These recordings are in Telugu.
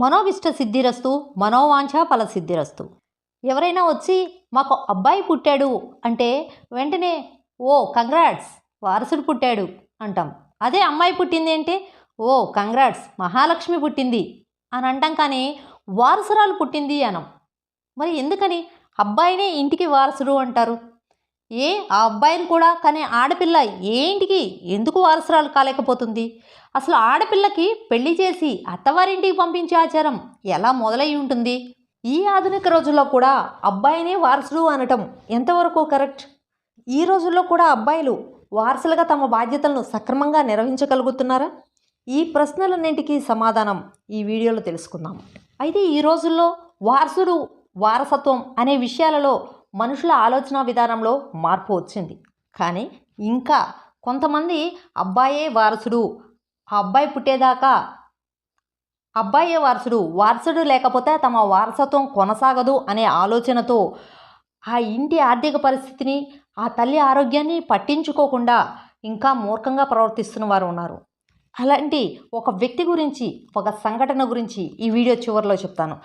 మనోవిష్ట సిద్ధిరస్తు మనోవాంఛ ఫల సిద్ధిరస్తు. ఎవరైనా వచ్చి మాకు అబ్బాయి పుట్టాడు అంటే వెంటనే ఓ కంగ్రాట్స్ వారసుడు పుట్టాడు అంటాం. అదే అమ్మాయి పుట్టింది అంటే? ఓ కంగ్రాట్స్ మహాలక్ష్మి పుట్టింది అని అంటాం కానీ వారసురాలు పుట్టింది అనం. మరి ఎందుకని? అబ్బాయినే ఇంటికి వారసుడు అంటారు. ఏ ఆ అబ్బాయిని కూడా కానీ ఆడపిల్ల ఏంటికి? ఎందుకు వారసురాలు కాలేకపోతుంది? అసలు ఆడపిల్లకి పెళ్ళి చేసి అత్తవారింటికి పంపించే ఆచారం ఎలా మొదలై ఉంటుంది? ఈ ఆధునిక రోజుల్లో కూడా అబ్బాయినే వారసుడు అనటం ఎంతవరకు కరెక్ట్? ఈ రోజుల్లో కూడా అబ్బాయిలు వారసులుగా తమ బాధ్యతలను సక్రమంగా నిర్వహించగలుగుతున్నారా ఈ ప్రశ్నలన్నింటికీ సమాధానం ఈ వీడియోలో తెలుసుకుందాం. అయితే ఈ రోజుల్లో వారసుడు వారసత్వం అనే విషయాలలో మనుషుల ఆలోచన విధానంలో మార్పు వచ్చింది. కానీ ఇంకా కొంతమంది అబ్బాయే వారసుడు ఆ అబ్బాయి పుట్టేదాకా అబ్బాయే వారసుడు వారసుడు లేకపోతే తమ వారసత్వం కొనసాగదు అనే ఆలోచనతో ఆ ఇంటి ఆర్థిక పరిస్థితిని ఆ తల్లి ఆరోగ్యాన్ని పట్టించుకోకుండా ఇంకా మూర్ఖంగా ప్రవర్తిస్తున్న వారు ఉన్నారు. అలాంటి ఒక వ్యక్తి గురించి ఒక సంఘటన గురించి ఈ వీడియో చివరిలో చెప్తాను.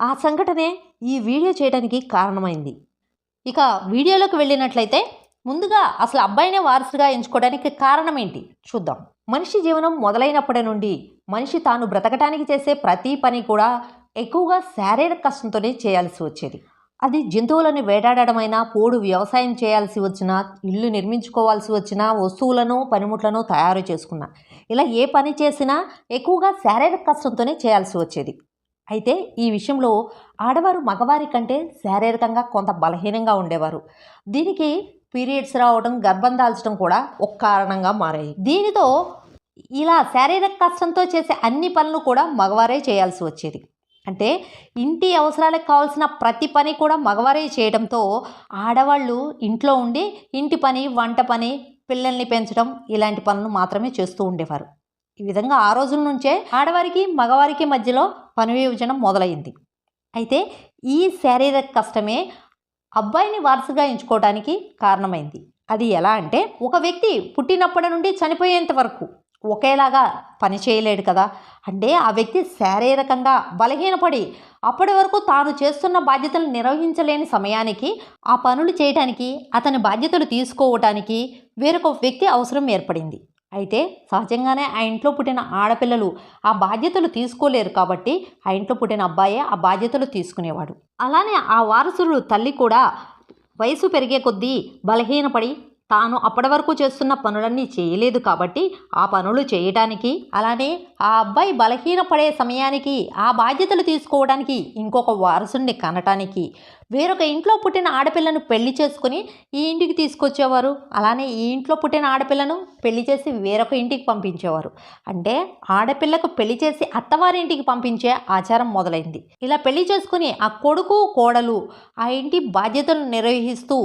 ఆ సంఘటనే ఈ వీడియో చేయడానికి కారణమైంది. ఇక వీడియోలోకి వెళ్ళినట్లయితే ముందుగా అసలు అబ్బాయినే వారసుగా ఎంచుకోవడానికి కారణం ఏంటి? చూద్దాం. మనిషి జీవనం మొదలైనప్పటి నుండి మనిషి తాను బ్రతకటానికి చేసే ప్రతి పని కూడా ఎక్కువగా శారీరక కష్టంతోనే చేయాల్సి వచ్చేది. అది జంతువులను వేటాడడమైనా పోడు వ్యవసాయం చేయాల్సి వచ్చినా ఇల్లు నిర్మించుకోవాల్సి వచ్చినా వస్తువులను పనిముట్లను తయారు చేసుకున్నా. ఇలా ఏ పని చేసినా ఎక్కువగా శారీరక కష్టంతోనే చేయాల్సి వచ్చేది. అయితే ఈ విషయంలో ఆడవారు మగవారి కంటే శారీరకంగా కొంత బలహీనంగా ఉండేవారు. దీనికి పీరియడ్స్ రావడం గర్భం దాల్చడం కూడా ఒక కారణంగా మారాయి. దీనితో ఇలా శారీరక కష్టంతో చేసే అన్ని పనులు కూడా మగవారే చేయాల్సి వచ్చేది. అంటే ఇంటి అవసరాలకు కావాల్సిన ప్రతి పని కూడా మగవారే చేయడంతో ఆడవాళ్ళు ఇంట్లో ఉండి ఇంటి పని వంట పని పిల్లల్ని పెంచడం ఇలాంటి పనులు మాత్రమే చేస్తూ ఉండేవారు. ఈ విధంగా ఆ రోజుల నుంచే ఆడవారికి మగవారికి మధ్యలో పని విభజన మొదలైంది. అయితే ఈ శారీరక కష్టమే అబ్బాయిని వారసుగా ఎంచుకోవడానికి కారణమైంది. అది ఎలా అంటే ఒక వ్యక్తి పుట్టినప్పటి నుండి చనిపోయేంత వరకు ఒకేలాగా పని చేయలేడు కదా. అంటే ఆ వ్యక్తి శారీరకంగా బలహీనపడి అప్పటి వరకు తాను చేస్తున్న బాధ్యతలు నిర్వహించలేని సమయానికి ఆ పనులు చేయడానికి అతని బాధ్యతలు తీసుకోవటానికి వేరొక వ్యక్తి అవసరం ఏర్పడింది. అయితే సహజంగానే ఆ ఇంట్లో పుట్టిన ఆడపిల్లలు ఆ బాధ్యతలు తీసుకోలేరు కాబట్టి ఆ ఇంట్లో పుట్టిన అబ్బాయే ఆ బాధ్యతలు తీసుకునేవాడు. అలానే ఆ వారసుడు తల్లి కూడా వయసు పెరిగే కొద్దీ బలహీనపడి తాను అప్పటి వరకు చేస్తున్న పనులన్నీ చేయలేదు కాబట్టి ఆ పనులు చేయటానికి అలానే ఆ అబ్బాయి బలహీనపడే సమయానికి ఆ బాధ్యతలు తీసుకోవడానికి ఇంకొక వారసుని కనటానికి వేరొక ఇంట్లో పుట్టిన ఆడపిల్లను పెళ్ళి చేసుకుని ఈ ఇంటికి తీసుకొచ్చేవారు. అలానే ఈ ఇంట్లో పుట్టిన ఆడపిల్లను పెళ్ళి చేసి వేరొక ఇంటికి పంపించేవారు. అంటే ఆడపిల్లకు పెళ్ళి చేసి అత్తవారింటికి పంపించే ఆచారం మొదలైంది. ఇలా పెళ్ళి చేసుకుని ఆ కొడుకు కోడలు ఆ ఇంటి బాధ్యతలు నిర్వహిస్తూ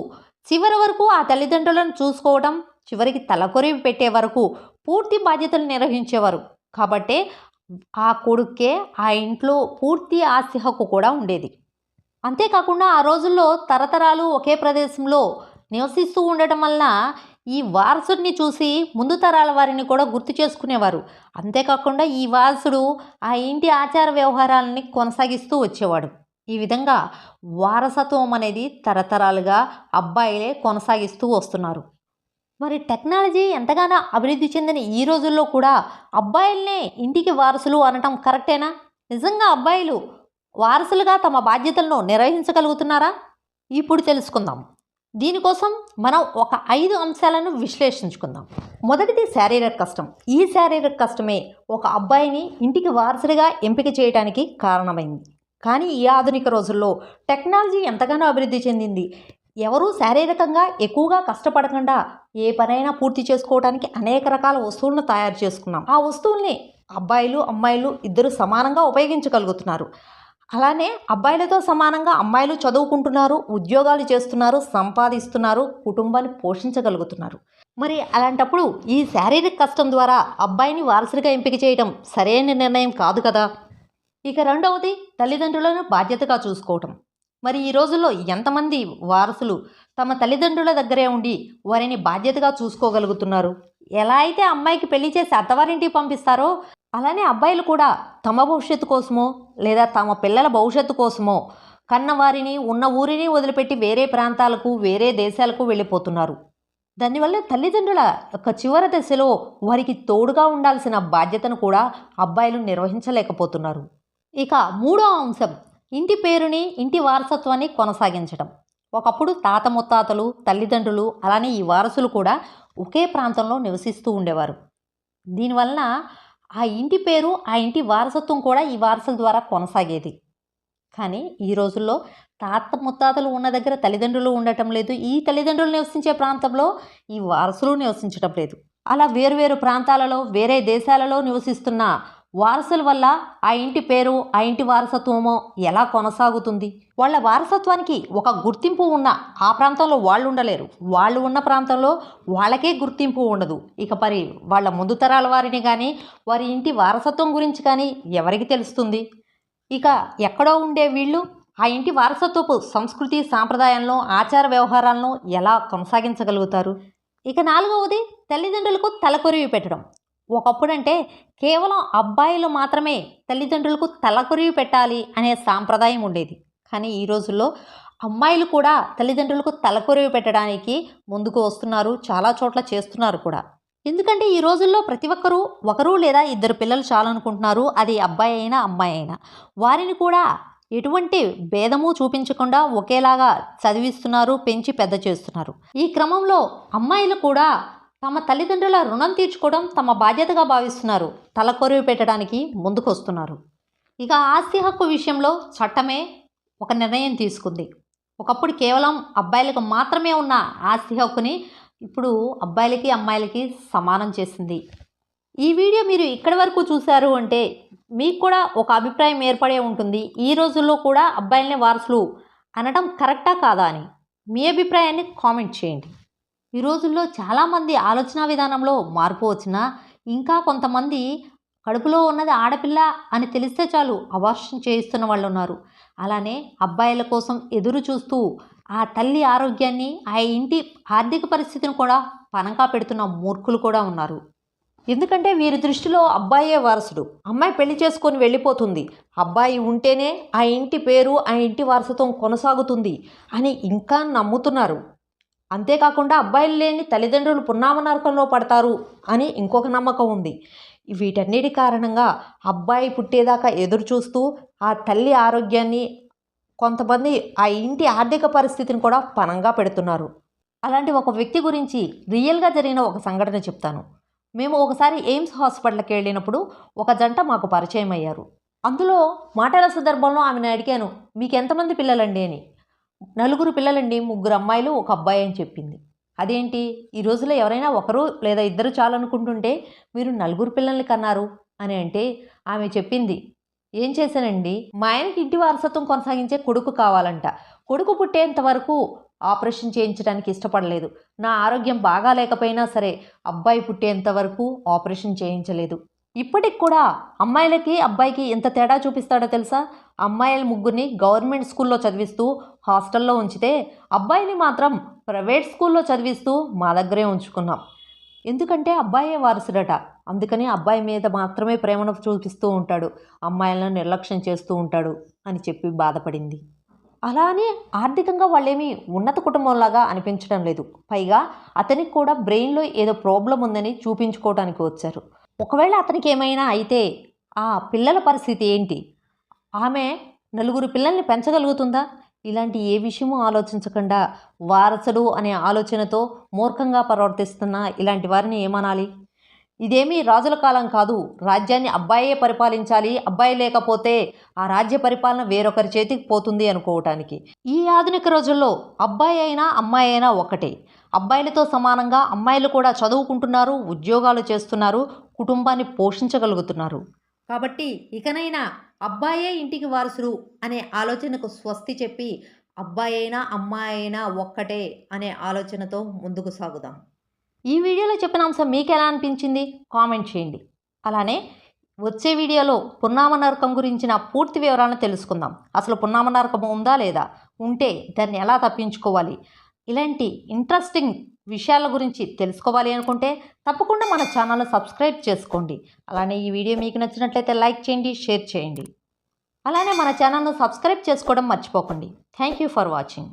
చివరి వరకు ఆ తల్లిదండ్రులను చూసుకోవడం చివరికి తలకొరివి పెట్టే వరకు పూర్తి బాధ్యతలు నిర్వహించేవారు. కాబట్టే ఆ కొడుక్కే ఆ ఇంట్లో పూర్తి ఆస్తి హక్కు కూడా ఉండేది. అంతేకాకుండా ఆ రోజుల్లో తరతరాలు ఒకే ప్రదేశంలో నివసిస్తూ ఉండటం వల్ల ఈ వారసుడిని చూసి ముందు తరాల వారిని కూడా గుర్తు చేసుకునేవారు. అంతేకాకుండా ఈ వారసుడు ఆ ఇంటి ఆచార వ్యవహారాలని కొనసాగిస్తూ వచ్చేవాడు. ఈ విధంగా వారసత్వం అనేది తరతరాలుగా అబ్బాయిలే కొనసాగిస్తూ వస్తున్నారు. మరి టెక్నాలజీ ఎంతగానో అభివృద్ధి చెందిన ఈ రోజుల్లో కూడా అబ్బాయిలనే ఇంటికి వారసులు అనటం కరెక్టేనా? నిజంగా అబ్బాయిలు వారసులుగా తమ బాధ్యతలను నిర్వహించగలుగుతున్నారా? ఇప్పుడు తెలుసుకుందాం. దీనికోసం మనం ఒక ఐదు అంశాలను విశ్లేషించుకుందాం. మొదటిది శారీరక కష్టం. ఈ శారీరక కష్టమే ఒక అబ్బాయిని ఇంటికి వారసుడిగా ఎంపిక చేయడానికి కారణమైంది. కానీ ఈ ఆధునిక రోజుల్లో టెక్నాలజీ ఎంతగానో అభివృద్ధి చెందింది. ఎవరూ శారీరకంగా ఎక్కువగా కష్టపడకుండా ఏ పనైనా పూర్తి చేసుకోవడానికి అనేక రకాల వస్తువులను తయారు చేసుకున్నాం. ఆ వస్తువుల్ని అబ్బాయిలు అమ్మాయిలు ఇద్దరు సమానంగా ఉపయోగించగలుగుతున్నారు. అలానే అబ్బాయిలతో సమానంగా అమ్మాయిలు చదువుకుంటున్నారు ఉద్యోగాలు చేస్తున్నారు సంపాదిస్తున్నారు కుటుంబాన్ని పోషించగలుగుతున్నారు. మరి అలాంటప్పుడు ఈ శారీరక కష్టం ద్వారా అబ్బాయిని వారసుడిగా ఎంపిక చేయడం సరైన నిర్ణయం కాదు కదా? ఇక రెండవది తల్లిదండ్రులను బాధ్యతగా చూసుకోవటం. మరి ఈ రోజుల్లో ఎంతమంది వారసులు తమ తల్లిదండ్రుల దగ్గరే ఉండి వారిని బాధ్యతగా చూసుకోగలుగుతున్నారు? ఎలా అయితే అమ్మాయికి పెళ్ళి చేసి అత్తవారింటికి పంపిస్తారో అలానే అబ్బాయిలు కూడా తమ భవిష్యత్తు కోసమో లేదా తమ పిల్లల భవిష్యత్తు కోసమో కన్నవారిని ఉన్న ఊరిని వదిలిపెట్టి వేరే ప్రాంతాలకు వేరే దేశాలకు వెళ్ళిపోతున్నారు. దానివల్ల తల్లిదండ్రుల యొక్క చివరి దశలో వారికి తోడుగా ఉండాల్సిన బాధ్యతను కూడా అబ్బాయిలు నిర్వహించలేకపోతున్నారు. ఇక మూడో అంశం ఇంటి పేరుని ఇంటి వారసత్వాన్ని కొనసాగించడం ఒకప్పుడు తాత ముత్తాతలు తల్లిదండ్రులు అలానే ఈ వారసులు కూడా ఒకే ప్రాంతంలో నివసిస్తూ ఉండేవారు. దీనివలన ఆ ఇంటి పేరు ఆ ఇంటి వారసత్వం కూడా ఈ వారసుల ద్వారా కొనసాగేది. కానీ ఈ రోజుల్లో తాత ముత్తాతలు ఉన్న దగ్గర తల్లిదండ్రులు ఉండటం లేదు. ఈ తల్లిదండ్రులు నివసించే ప్రాంతంలో ఈ వారసులు నివసించటం లేదు. అలా వేరువేరు ప్రాంతాలలో వేరే దేశాలలో నివసిస్తున్న వారసుల వల్ల ఆ ఇంటి పేరు ఆ ఇంటి వారసత్వమో ఎలా కొనసాగుతుంది? వాళ్ళ వారసత్వానికి ఒక గుర్తింపు ఉన్న ఆ ప్రాంతంలో వాళ్ళు ఉండలేరు. వాళ్ళు ఉన్న ప్రాంతంలో వాళ్ళకే గుర్తింపు ఉండదు. ఇక మరి వాళ్ళ ముందు తరాల వారిని కానీ వారి ఇంటి వారసత్వం గురించి కానీ ఎవరికి తెలుస్తుంది? ఇక ఎక్కడో ఉండే వీళ్ళు ఆ ఇంటి వారసత్వపు సంస్కృతి సాంప్రదాయాలను ఆచార వ్యవహారాలను ఎలా కొనసాగించగలుగుతారు? ఇక నాలుగవది తల్లిదండ్రులకు తలకొరివి పెట్టడం. ఒకప్పుడంటే కేవలం అబ్బాయిలు మాత్రమే తల్లిదండ్రులకు తలకొరివి పెట్టాలి అనే సాంప్రదాయం ఉండేది. కానీ ఈ రోజుల్లో అమ్మాయిలు కూడా తల్లిదండ్రులకు తలకొరివి పెట్టడానికి ముందుకు వస్తున్నారు చాలా చోట్ల చేస్తున్నారు కూడా. ఎందుకంటే ఈ రోజుల్లో ప్రతి ఒక్కరూ ఒకరు లేదా ఇద్దరు పిల్లలు చాలనుకుంటున్నారు అది అబ్బాయి అయినా అమ్మాయి అయినా. వారిని కూడా ఎటువంటి భేదము చూపించకుండా ఒకేలాగా చదివిస్తున్నారు పెంచి పెద్ద చేస్తున్నారు. ఈ క్రమంలో అమ్మాయిలు కూడా తమ తల్లిదండ్రుల రుణం తీర్చుకోవడం తమ బాధ్యతగా భావిస్తున్నారు. తలకొరివి పెట్టడానికి ముందుకు వస్తున్నారు ఇక ఆస్తి హక్కు విషయంలో చట్టమే ఒక నిర్ణయం తీసుకుంది. ఒకప్పుడు కేవలం అబ్బాయిలకు మాత్రమే ఉన్న ఆస్తి హక్కుని ఇప్పుడు అబ్బాయిలకి అమ్మాయిలకి సమానం చేసింది. ఈ వీడియో మీరు ఇక్కడి వరకు చూశారు అంటే మీకు కూడా ఒక అభిప్రాయం ఏర్పడే ఉంటుంది. ఈ రోజుల్లో కూడా అబ్బాయిలనే వారసులు అనడం కరెక్టా కాదా అని మీ అభిప్రాయాన్ని కామెంట్ చేయండి. ఈ రోజుల్లో చాలామంది ఆలోచన విధానంలో మార్పు వచ్చినా ఇంకా కొంతమంది కడుపులో ఉన్నది ఆడపిల్ల అని తెలిస్తే చాలు అవార్షన్ చేయిస్తున్న వాళ్ళు ఉన్నారు అలానే అబ్బాయిల కోసం ఎదురు చూస్తూ ఆ తల్లి ఆరోగ్యాన్ని ఆ ఇంటి ఆర్థిక పరిస్థితిని కూడా పనంగా పెడుతున్న మూర్ఖులు కూడా ఉన్నారు. ఎందుకంటే వీరి దృష్టిలో అబ్బాయే వారసుడు. అమ్మాయి పెళ్ళి చేసుకొని వెళ్ళిపోతుంది. అబ్బాయి ఉంటేనే ఆ ఇంటి పేరు ఆ ఇంటి వారసత్వం కొనసాగుతుంది అని ఇంకా నమ్ముతున్నారు. అంతేకాకుండా అబ్బాయిలు లేని తల్లిదండ్రులు పున్నామనరకంలో పడతారు అని ఇంకొక నమ్మకం ఉంది. వీటన్నిటి కారణంగా అబ్బాయి పుట్టేదాకా ఎదురు చూస్తూ ఆ తల్లి ఆరోగ్యాన్ని కొంతమంది ఆ ఇంటి ఆర్థిక పరిస్థితిని కూడా పనంగా పెడుతున్నారు. అలాంటి ఒక వ్యక్తి గురించి రియల్గా జరిగిన ఒక సంఘటన చెప్తాను. మేము ఒకసారి ఎయిమ్స్ హాస్పిటల్కి వెళ్ళినప్పుడు ఒక జంట మాకు పరిచయం అయ్యారు అందులో మాటల సందర్భంలో ఆమెను అడిగాను మీకు ఎంతమంది పిల్లలండి? అని. నలుగురు పిల్లలండి ముగ్గురు అమ్మాయిలు ఒక అబ్బాయి అని చెప్పింది. అదేంటి? ఈ రోజుల్లో ఎవరైనా ఒకరు లేదా ఇద్దరు చాలనుకుంటుంటే మీరు నలుగురు పిల్లల్ని కన్నారు అని అంటే ఆమె చెప్పింది. ఏం చేశానండి? మా ఆయనకి ఇంటి వారసత్వం కొనసాగించే కొడుకు కావాలంట. కొడుకు పుట్టేంత వరకు ఆపరేషన్ చేయించడానికి ఇష్టపడలేదు. నా ఆరోగ్యం బాగా లేకపోయినా సరే అబ్బాయి పుట్టేంత వరకు ఆపరేషన్ చేయించలేదు. ఇప్పటికి కూడా అమ్మాయిలకి అబ్బాయికి ఎంత తేడా చూపిస్తాడో తెలుసా? అమ్మాయిల ముగ్గురిని గవర్నమెంట్ స్కూల్లో చదివిస్తూ హాస్టల్లో ఉంచితే అబ్బాయిని మాత్రం ప్రైవేట్ స్కూల్లో చదివిస్తూ మా దగ్గరే ఉంచుకున్నాం. ఎందుకంటే అబ్బాయే వారసుడట. అందుకని అబ్బాయి మీద మాత్రమే ప్రేమను చూపిస్తూ ఉంటాడు. అమ్మాయిలను నిర్లక్ష్యం చేస్తూ ఉంటాడు అని చెప్పి బాధపడింది. అలానే ఆర్థికంగా వాళ్ళేమీ ఉన్నత కుటుంబంలాగా అనిపించడం లేదు. పైగా అతనికి కూడా బ్రెయిన్లో ఏదో ప్రాబ్లం ఉందని చూపించుకోవడానికి వచ్చారు. ఒకవేళ అతనికి ఏమైనా అయితే ఆ పిల్లల పరిస్థితి ఏంటి? ఆమె నలుగురు పిల్లల్ని పెంచగలుగుతుందా? ఇలాంటి ఏ విషయమూ ఆలోచించకుండా వారసుడు అనే ఆలోచనతో మూర్ఖంగా ప్రవర్తిస్తున్న ఇలాంటి వారిని ఏమనాలి? ఇదేమీ రాజుల కాలం కాదు. రాజ్యాన్ని అబ్బాయే పరిపాలించాలి అబ్బాయి లేకపోతే ఆ రాజ్య పరిపాలన వేరొకరి చేతికి పోతుంది అనుకోవటానికి. ఈ ఆధునిక రోజుల్లో అబ్బాయి అయినా అమ్మాయి అయినా ఒకటే అబ్బాయిలతో సమానంగా అమ్మాయిలు కూడా చదువుకుంటున్నారు ఉద్యోగాలు చేస్తున్నారు కుటుంబాన్ని పోషించగలుగుతున్నారు. కాబట్టి ఇకనైనా అబ్బాయే ఇంటికి వారసుడు అనే ఆలోచనకు స్వస్తి చెప్పి అబ్బాయి అయినా అమ్మాయి అయినా ఒక్కటే అనే ఆలోచనతో ముందుకు సాగుదాం. ఈ వీడియోలో చెప్పిన అంశం మీకు ఎలా అనిపించింది? కామెంట్ చేయండి. అలానే వచ్చే వీడియోలో పున్నామనరకం గురించిన పూర్తి వివరాలను తెలుసుకుందాం. అసలు పున్నామనరకం ఉందా లేదా? ఉంటే దాన్ని ఎలా తప్పించుకోవాలి? ఇలాంటి ఇంట్రెస్టింగ్ విషయాల గురించి తెలుసుకోవాలి అనుకుంటే తప్పకుండా మన ఛానల్ను సబ్స్క్రైబ్ చేసుకోండి. అలానే ఈ వీడియో మీకు నచ్చినట్లయితే లైక్ చేయండి షేర్ చేయండి. అలానే మన ఛానల్ను సబ్స్క్రైబ్ చేసుకోవడం మర్చిపోకండి. Thank you for watching.